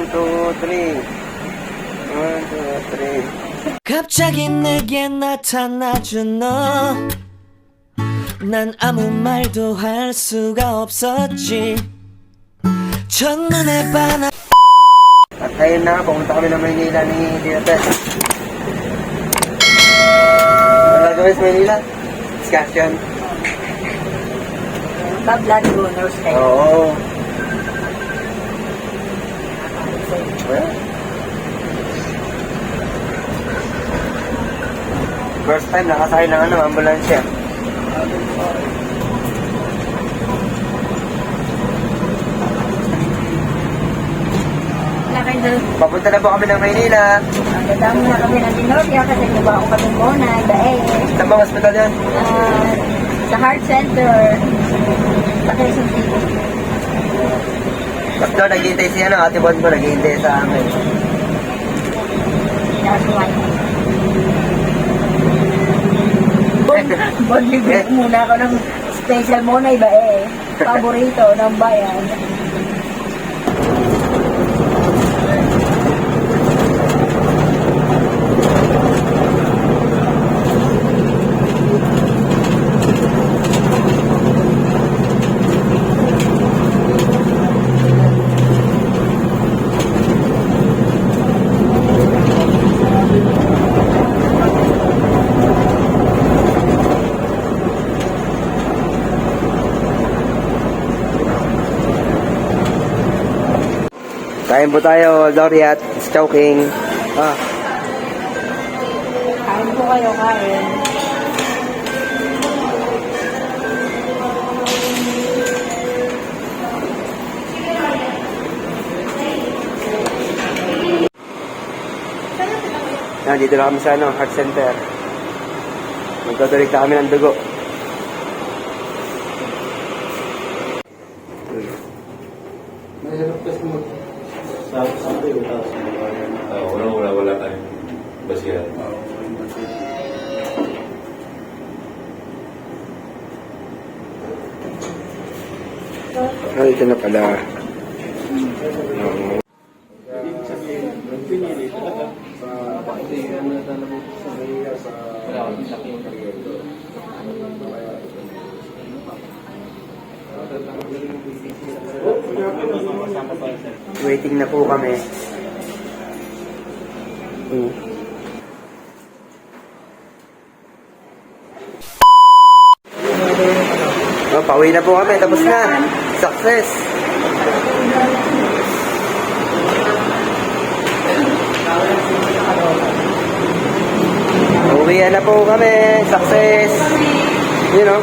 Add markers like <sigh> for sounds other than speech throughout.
One, two, three. One, two, three. 갑자기 내게 나타나준 너. 난 아무 말도 할 수가 없었지. 첫눈에 반하. At ayun na, pumunta kami ng Maynila ni Tito Ted. Ano gagawin sa Maynila? Discussion. Ba-blood donors kayo. Oo. First time nakasakay ng ano, ambulansya. Papunta na po kami ng Maynila. Dadamo na kami ng Tenoria kasi nabaho kami muna. Dahil Saan bang hospital yan? ah, sa heart center. Sa Quezon City. Doon, naghihintay si ano, ate Bon mo, naghihintay sa amin. <laughs> Bon, bon, bibig muna ako ng special muna iba eh. Paborito ng bayan. Kain po tayo, Doriat, Chowking. Ah, Kain po kayo, kain. yan, dito na kami sa ano, heart center. Magdodolik na kami ng dugo. Ah, wala, wala, wala tayong basihan. Ah, ito na pala. Oo. Waiting na po kami. Mm. Oh, pauwi na po kami. Tapos na. Success. Uwi na po kami. Success. You know.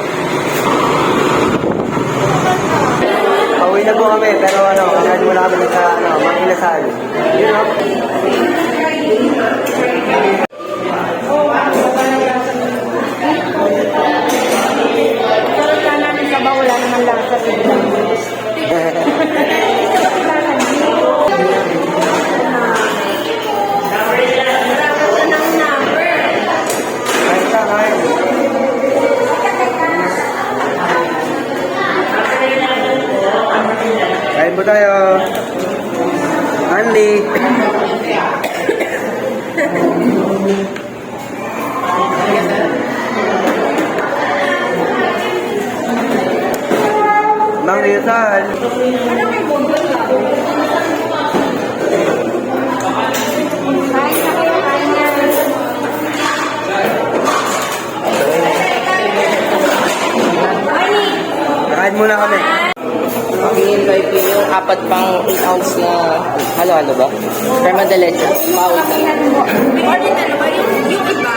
Pauwi na po kami. Pero ano, kasi wala kami sa ano, makilasan. You know. Andy. Mang Rizal. Kain muna kami. Apat pang 8 ounce na halo-halo ba? Leche. Pawit na lang. Order na naman yung yung iba.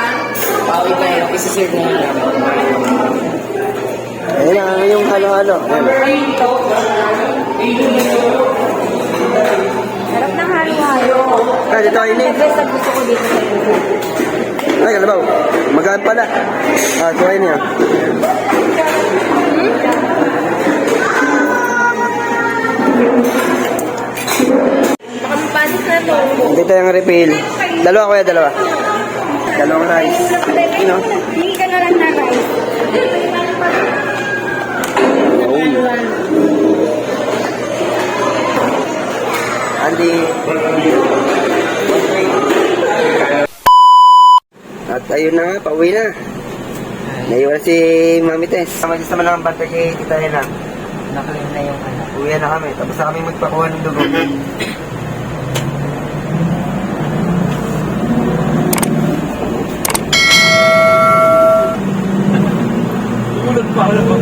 Pawit na yun. Isiserve na lang. Ayun na, yung halo-halo. Ayun. Sarap ng halo-halo. Ah, dito kayo. The best gusto ko dito sa inyo. Ay, kalabaw. Magaan pala. Ah, kuhain niya. Dito yung refill. Dalawa kuya, dalawa. Dalawang rice. You know? Hindi ka na lang na rice. At ayun na nga, pauwi na. Naiwan si Mami Tess. Sama sa mga bantay kay Tita Hena. Nakalin na yung ano. Uwi na kami. Tapos na kami magpakuha ng dugo. <laughs> ভালো